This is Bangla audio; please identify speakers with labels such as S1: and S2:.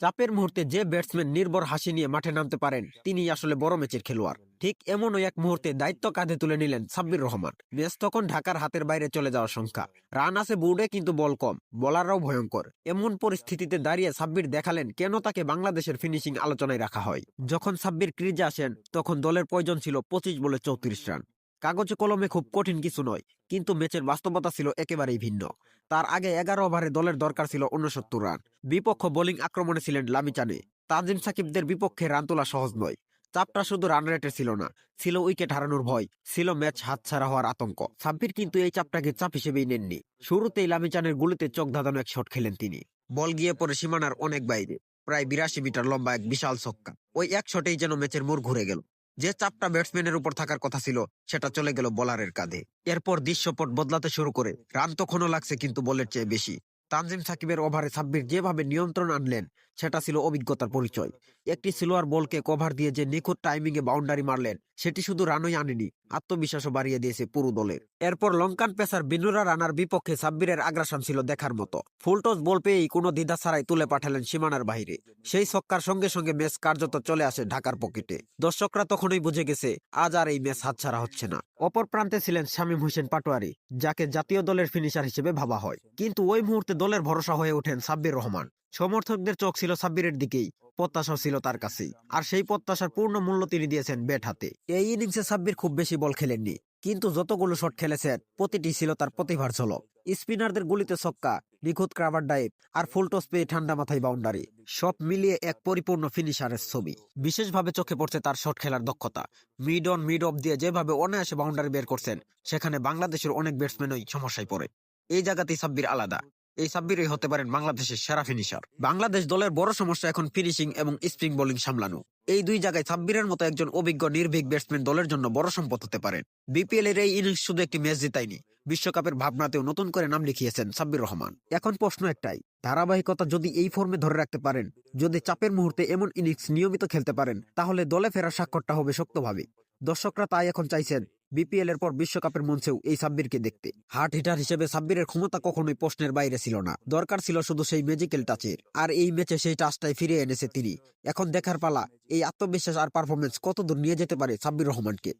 S1: চাপের মুহূর্তে যে ব্যাটসম্যান নির্ভর হাসি নিয়ে মাঠে নামতে পারেন তিনি আসলে বড় ম্যাচের খেলোয়াড়। ঠিক এমনই এক মুহূর্তে দায়িত্ব কাঁধে তুলে নিলেন সাব্বির রহমান। ম্যাচ তখন ঢাকার হাতের বাইরে চলে যাওয়ার সংখ্যা। রান আছে বোর্ডে কিন্তু বল কম, বলাররাও ভয়ঙ্কর। এমন পরিস্থিতিতে দাঁড়িয়ে সাব্বির দেখালেন কেন তাকে বাংলাদেশের ফিনিশিং আলোচনায় রাখা হয়। যখন সাব্বির ক্রিজে আসেন, তখন দলের প্রয়োজন ছিল পঁচিশ বলে চৌত্রিশ রান। কাগজে কলমে খুব কঠিন কিছু নয়, কিন্তু ম্যাচের বাস্তবতা ছিল একেবারেই ভিন্ন। তার আগে এগারো ওভারে দলের দরকার ছিল উনসত্তর রান। বিপক্ষ বোলিং আক্রমণে ছিলেন লামিচানে। তাজিম সাকিবদের বিপক্ষে রান তোলা সহজ নয়। চাপটা শুধু রান রেটের ছিল না, ছিল উইকেট হারানোর ভয়, ছিল ম্যাচ হাতছাড়া হওয়ার আতঙ্ক। সাব্বির কিন্তু এই চাপটাকে চাপ হিসেবেই নেননি। শুরুতেই লামিচানের গুলিতে চোখ ধাঁধানো এক শট খেলেন তিনি। বল গিয়ে পড়ে সীমানার অনেক বাইরে, প্রায় বিরাশি মিটার লম্বা এক বিশাল ছক্কা। ওই এক শটেই যেন ম্যাচের মোড় ঘুরে গেল। যে চাপটা ব্যাটসম্যানের উপর থাকার কথা ছিল, সেটা চলে গেল বোলারের কাঁধে। এরপর দৃশ্যপট বদলাতে শুরু করে। রান তখনও লাগছে কিন্তু বলের চেয়ে বেশি। তানজিম সাকিবের ওভারে সাব্বির যেভাবে নিয়ন্ত্রণ আনলেন, সেটা ছিল অভিজ্ঞতার পরিচয়। একটি সিলোয়ার বলকে কভার দিয়ে যে নিখুঁত টাইমিংয়ে বাউন্ডারি মারলেন, সেটি শুধু রানই আনেনি আত্মবিশ্বাসও বাড়িয়ে দিয়েছে পুরো দলের এরপর লঙ্কান পেসার বিনুরা রানার বিপক্ষে সাব্বিরের আগ্রাসন ছিল দেখার মতো। ফুলটস বল পেয়েই কোনো দ্বিধা ছাড়াই তুলে পাঠালেন সীমানার বাইরে। সেই ছক্কার সঙ্গে সঙ্গে ম্যাচ কার্যত চলে আসে ঢাকার পকেটে। দর্শকরা তখনই বুঝে গেছে, আজ আর এই ম্যাচ হাতছাড়া হচ্ছে না। অপর প্রান্তে ছিলেন শামীম হোসেন পাটোয়ারি, যাকে জাতীয় দলের ফিনিশার হিসেবে ভাবা হয়। কিন্তু ওই মুহূর্তে দলের ভরসা হয়ে ওঠেন সাব্বির রহমান। সমর্থকদের চোখ ছিল সাব্বিরের দিকেই, প্রত্যাশা ছিল তার কাছেই। আর সেই প্রত্যাশার পূর্ণ মূল্য তিনি দিয়েছেন ব্যাট হাতে। এই ইনিংসে সাব্বির খুব বেশি বল খেলেননি, কিন্তু যতগুলো শট খেলেছেন, প্রতিটি ছিল তার প্রতিভার ঝলক। স্পিনারদের গুলিতে ছক্কা, নিখুঁত ক্রাভার ডাইভ, আর ফুলটস পেয়ে ঠান্ডা মাথায় বাউন্ডারি, সব মিলিয়ে এক পরিপূর্ণ ফিনিশারের ছবি। বিশেষভাবে চোখে পড়ছে তার শট খেলার দক্ষতা। মিড অন, মিড অফ দিয়ে যেভাবে অনায়াসে বাউন্ডারি বের করছেন, সেখানে বাংলাদেশের অনেক ব্যাটসম্যানই সমস্যায় পড়ে। এই জায়গাতেই সাব্বির আলাদা। এই সাব্বিরই হতে পারেন বাংলাদেশের সেরা ফিনিশার বাংলাদেশ দলের বড় সমস্যা এখন ফিনিশিং এবং স্পিন বোলিং সামলানো। এই দুই জায়গায় সাব্বিরের মতো একজন অভিজ্ঞ নির্ভীক ব্যাটসম্যান দলের জন্য বড় সম্পদ হতে পারেন বিপিএল এর এই ইনিংস শুধু একটি ম্যাচ জিতায়নি, বিশ্বকাপের ভাবনাতেও নতুন করে নাম লিখিয়েছেন সাব্বির রহমান। এখন প্রশ্ন একটাই, ধারাবাহিকতা যদি এই ফর্মে ধরে রাখতে পারেন, যদি চাপের মুহূর্তে এমন ইনিংস নিয়মিত খেলতে পারেন, তাহলে দলে ফেরার স্বাক্ষরটা হবে শক্তভাবে। দর্শকরা তাই এখন চাইছেন বিপিএল এর পর বিশ্বকাপের মঞ্চেও এই সাব্বিরকে দেখতে। হার্ট হিটার হিসেবে সাব্বিরের ক্ষমতা কখনোই প্রশ্নের বাইরে ছিল না। দরকার ছিল শুধু সেই ম্যাজিক্যাল টাচের আর এই ম্যাচে সেই টাচটাই ফিরে এনেছে তিনি। এখন দেখার পালা, এই আত্মবিশ্বাস আর পারফরমেন্স কতদূর নিয়ে যেতে পারে সাব্বির রহমানকে?